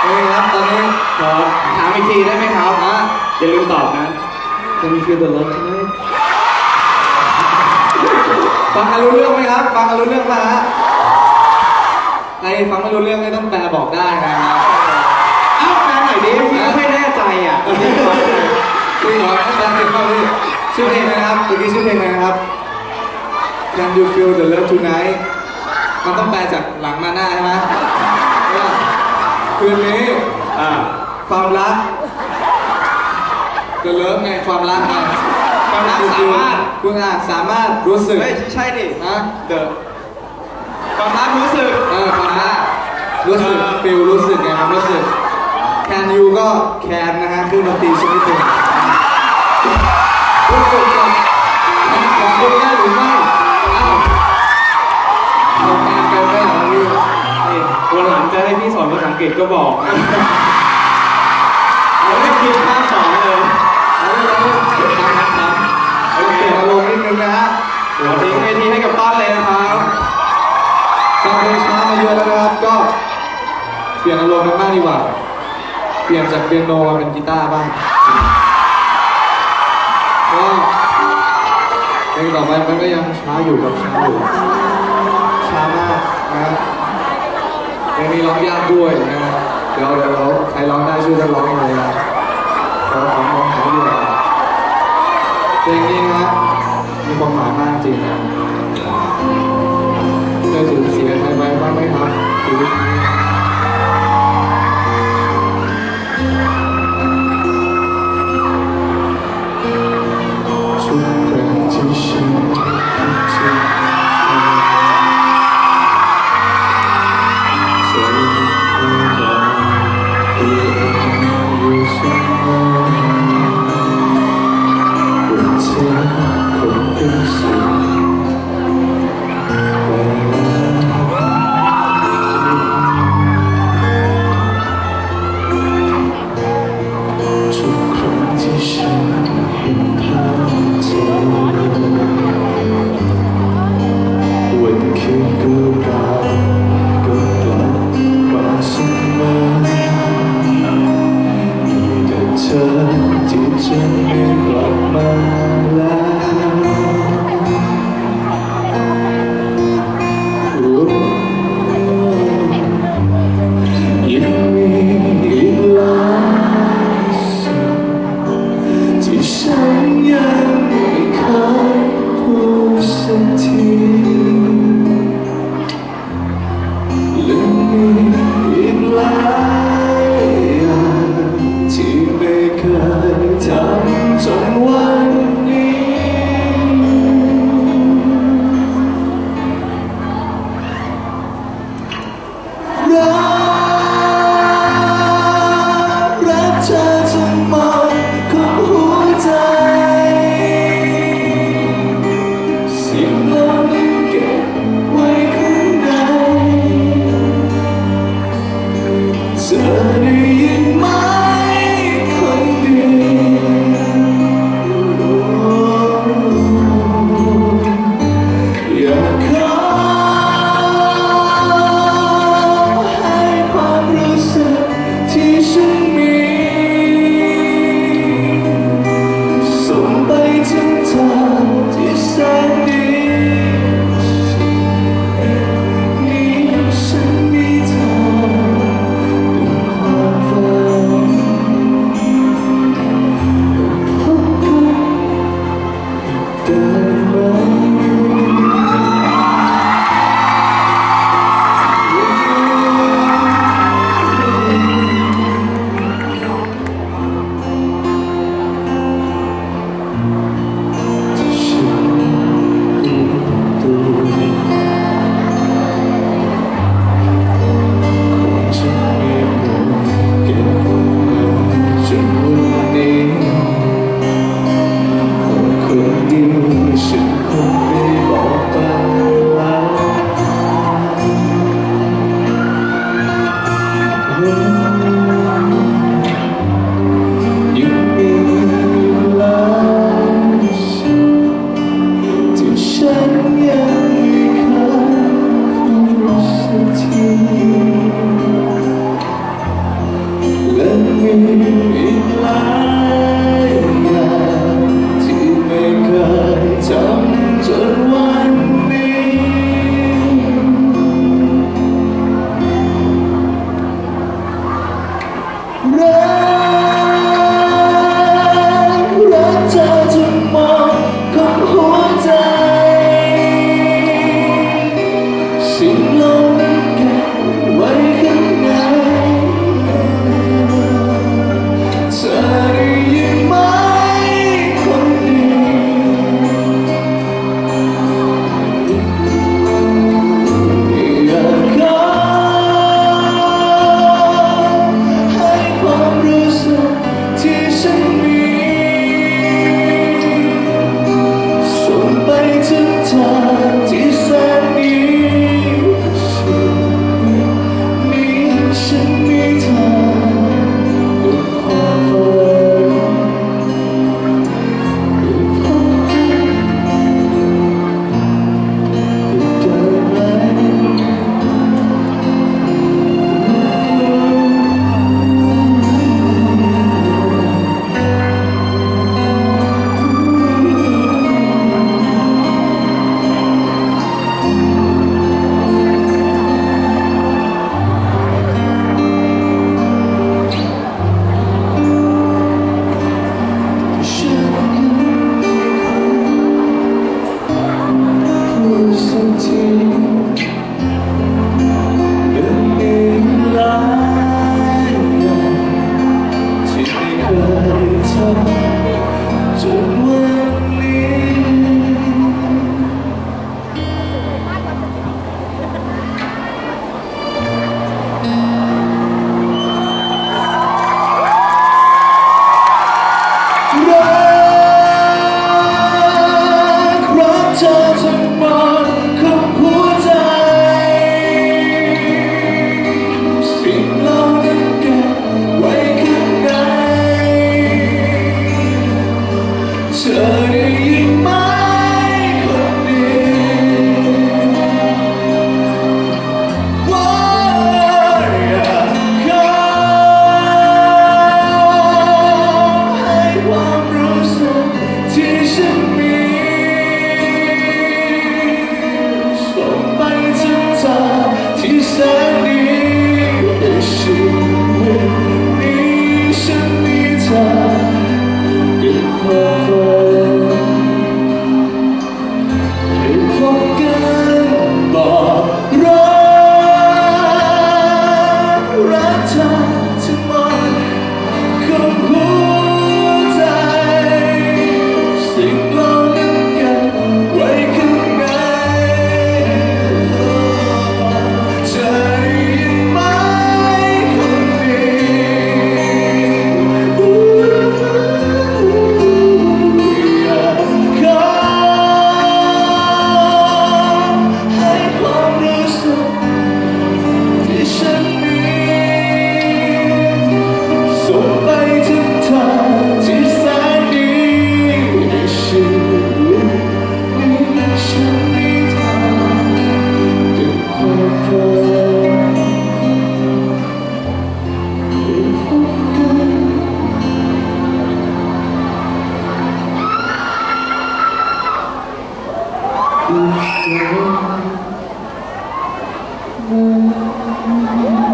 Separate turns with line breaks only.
เป็นไงครับตอนนี้
ขอถามอีกทีได้ไหมครับ
นะ
อย่าลืมตอบนะ
จะมีฟิลเดอร์เลิฟใช่ไหมฟังกันรู้เรื่องไหมครับ ฟังกันรู้เรื่องไหมฮะใครฟังไม่รู้เรื่องไม่ต้องแปลบอกได้นะครับ
เอ้าแปลหน่อยดิพี่ก็ไม่แน่ใจอะ
จริงเหรอให้แปลเป็นข้อนี้ชื่อเพลงนะครับเมื่อกี้ชื่อเพลงอะไรนะครับ Can you feel the love tonight มันต้องแปลจากหลังมาหน้าใช่ไหมว่า คืนนี้
อ่า
ความรัก The love ไงความรักไง
ความรักสามารถ
คุณอาจสามารถรู้สึก
เฮ้ยใช่ดิ
นะ
เดอะความรักรู้สึก
เออความรักรู้สึก
เออ
ฟิลรู้สึกไงความรู้สึก Can you ก็ can นะฮะเครื่องดนตรีชนิดหนึ่งรู้สึก ก
ฤษก็บอกนะเราไม่คิดค่าสอนเลย
เอาเรื่องนี้เก็บตามนะครับเอาเปลี่ยนอารมณ์นิดนึงนะฮะ
เดี๋ยวทิ้งเวทีให้กับต้อนเลยนะครับ
ฟังเพลงช้ามาเยอะแล้วนะครับ ก็เปลี่ยนอารมณ์กันบ้างดีกว่า เปลี่ยนจากเปียโนมาเป็นกีตาร์บ้างก็เพลงต่อไปมันก็ยังช้าอยู่กับช้าอยู่ ร้องยากด้วยนะเดี๋ยวเดี๋ยวเราใครร้องได้ช่วยกันร้องหน่อยนะเราของร้องของดีกว่าเพลงนี้นะมีความหมายมากจริงนะเคยสูญเสียใครไปบ้างไหมครับ กลับมาแล้ Thank you.